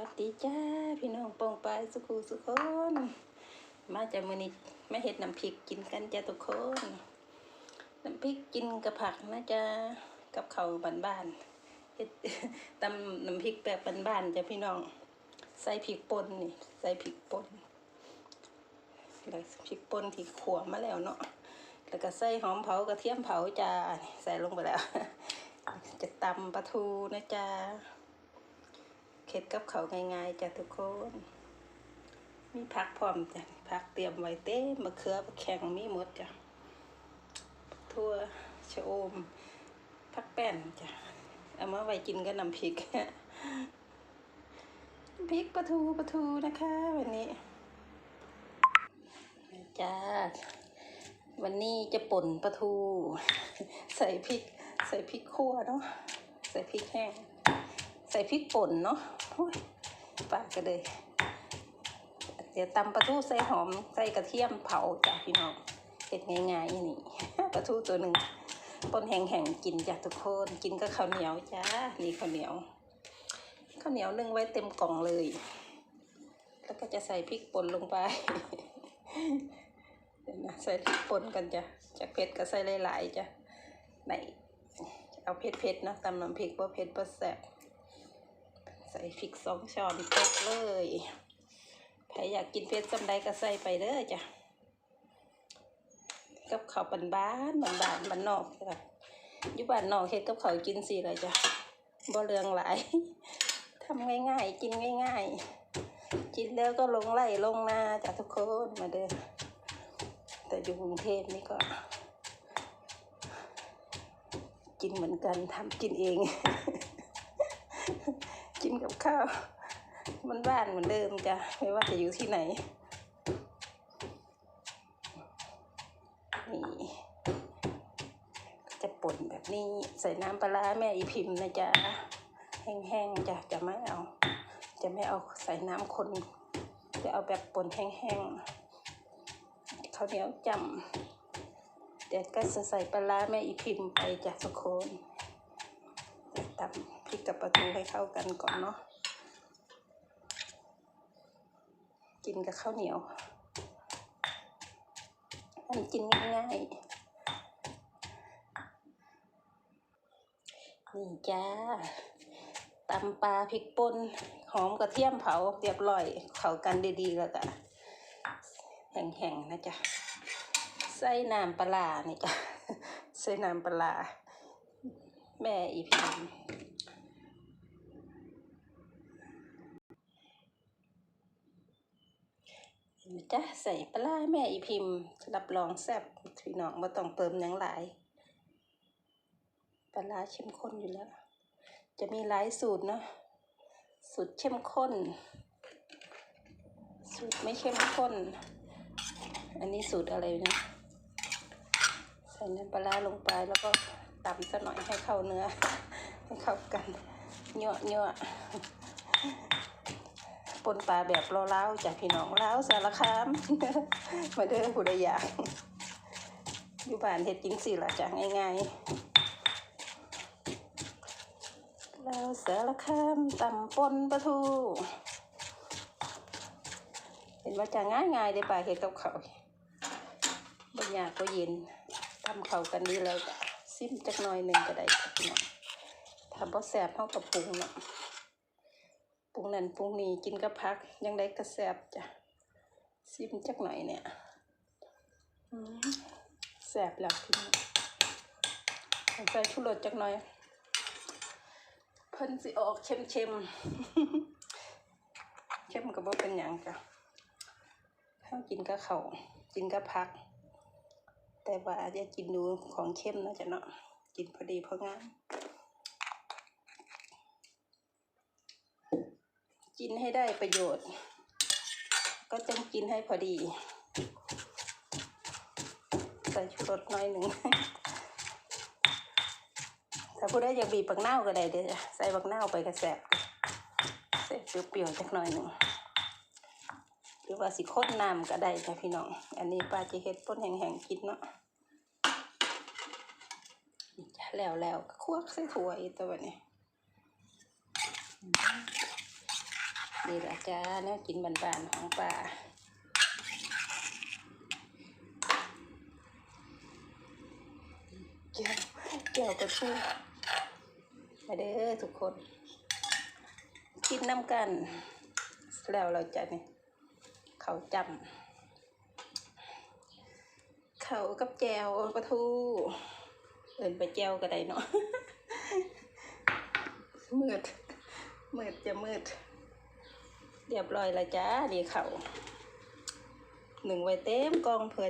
วัสดีจ้าพี่น้องปองปสุขุสุคน มาจากมือนี้มาเห็ดน้ำพริกกินกันจ้าทุกคนน้ำพริกกินกับผักนะจ้ากับเขาบ้านๆเฮ็ดตำน้ำพริกแบบบ้านๆจ้าพี่น้อง ใส่พริกป่นนี่ใส่พริกป่นแล้วพริกป่นที่ขัวมาแล้วเนาะแล้วก็ใส่หอมเผากระเทียมเผาจ้าใส่ลงไปแล้ว จะตำปลาทูนะจ้า เค็ดกับเขาง่ายๆจ้ะทุกคน มีผักพร้อมจ้ะผักเตรียมไว้เต้มะเขือมะแข็งมีหมดจ้ะทั่วชะอมผักแป้นจ้ะเอามาไว้กินกับน้ำพริกพริกปลาทูปลาทูนะคะ วันนี้จ้าวันนี้จะป่นปลาทู ใส่พริก ใส่พริกขั่วเนาะใส่พริกแห้ง ใส่พริกป่นเนาะปากก็เลย เดี๋ยวตำปลาทูใส่หอมใส่กระเทียมเผาจ้ะพี่น้องเห็ดง่ายๆนี่ปลาทูตัวหนึ่งป่นแห้งๆกินจ้ะทุกคนกินกับข้าวเหนียวจ้านี่ข้าวเหนียวข้าวเหนียวนึ่งไว้เต็มกล่องเลย แล้วก็จะใส่พริกป่นลงไปเดี๋ยวนะใส่พริกป่นกันจ้ะจากเผ็ดก็ใส่หลายๆจ้ะไหนเอาเผ็ดๆนะตำน้ำพริกบ่เผ็ดบ่แซ่บ ใส่พริกสองช้อนโต๊ะเลยใครอยากกินเผ็ดจำใดก็ใส่ไปเด้อจ้ะ กับข้าวบ้านบ้านบ้านบ้านบ้านนอกจ้ะอยู่บ้านนอกเฮ็ดกับข้าวกินสิเลยจ้ะบ่เรืองหลายทำง่ายๆ กินง่าย ๆ กินแล้วก็ลงไร่ลงนาจ้ะทุกคนมาเด้อแต่อยู่กรุงเทพนี่ก็ กินเหมือนกันทำกินเอง นกับข้าวมันบ้านเหมือนเดิมจ้ะไม่ว่าจะอยู่ที่ไหน นี่จะป่นแบบนี้ใส่น้ำปลาแม่อีพิมพ์นะจ๊ะแห้งๆจ้ะจะไม่เอา จะไม่เอาใส่น้ำคน จะเอาแบบป่นแห้งๆข้าวเหนียวจำเดี๋ยวก็จะใส่ปลาแม่อีพิมพ์ไปจากทุกคนจะตำพ ริกกับปลาทูให้เข้ากันก่อนเนาะ กินกับข้าวเหนียวมันกินง่ายๆ นี่จ้าตำปลาพริกป่นหอมกระเทียมเผาเรียบร้อย เข้ากันดีๆแล้วก็แห้งๆนะจ๊ะ ใส่น้ำปลานี่จ้ะ ใส่น้ำปลาแม่อีพิมพ์เห็ นไหมจ้ะใส่ปลาแม่อีพิมพ์รับรองแซ่บพี่น้องม่ต้องเติมหยังหลายปลาเข้มข้นอยู่แล้ว จะมีหลายสูตรเนาะสูตรเข้มข้น สูตรไม่เข้มข้น อันนี้สูตรอะไรนะใส่น้ำปลาร้าลงไปแล้วก็ตำสักหน่อยให้เข้าเนื้อ ให้เข้ากันเยอะเยอะ ปนปลาแบบเล้าๆจากพี่น้องเล้าสารคามมาเด้อผู้ใดอยากอยู่บ้านเฮ็ดกินสิละจ้ะง่ายๆแล้วสารคามตำปนปลาทู เห็นว่าจะง่ายๆได้ปลาเฮ็ดกับเขาบางอย่างก็เย็นทำเขากันดีแล้วซิมจักหน่อยหนึ่งก็ได้พี่น้องทำเพราะแสบเท่ากับปรุงเนาะ ปรุงนั่นปรุงนี้กินกับพักยังได้ก็แสบจ้ะซิมจักหน่อยเนี่ยแสบแล้วพี่น้ใส่ชูรสจักหน่อย เพิ่นสิออกเค็มๆเข้มกับว่าเป็นอย่างจ้ะข้าวกินกับเขากินกับพัก แต่ว่าอย่ากินดูของเข้มนะจ๊ะเนาะกินพอดีพองาม กินให้ได้ประโยชน์ ก็ต้องกินให้พอดี ใส่ชูรสน่อยหนึ่งถ้าผู้ใดอยากบีบบักเน่าก็ได้เด้อจ้ะใส่บักเน่าไปกระแสบใส่เปรี้ยวๆจักหน่อยหนึ่งหรือว่าสิข้นน้ำก็ได้จ้ะพี่น้อง อันนี้ปลาจะเฮ็ดป้นแห้งๆกินเนาะแล้วแล้วก็ควักใส่ถ้วยตัวนี้ นี่ละจ้าแนวกินบานๆของป่าเกี่ยวเกี่ยวกับชูมาเด้อทุกคน กินน้ำกัน แล้วเราจะนี่เขาจำเขากับแจวปลาทูเอินไปแจวก็ได้เนาะมืดมืดจะมืด เรียบร้อยแล้วจ้าดีเขาหนึ่งไว้เต็มกองเผื่อ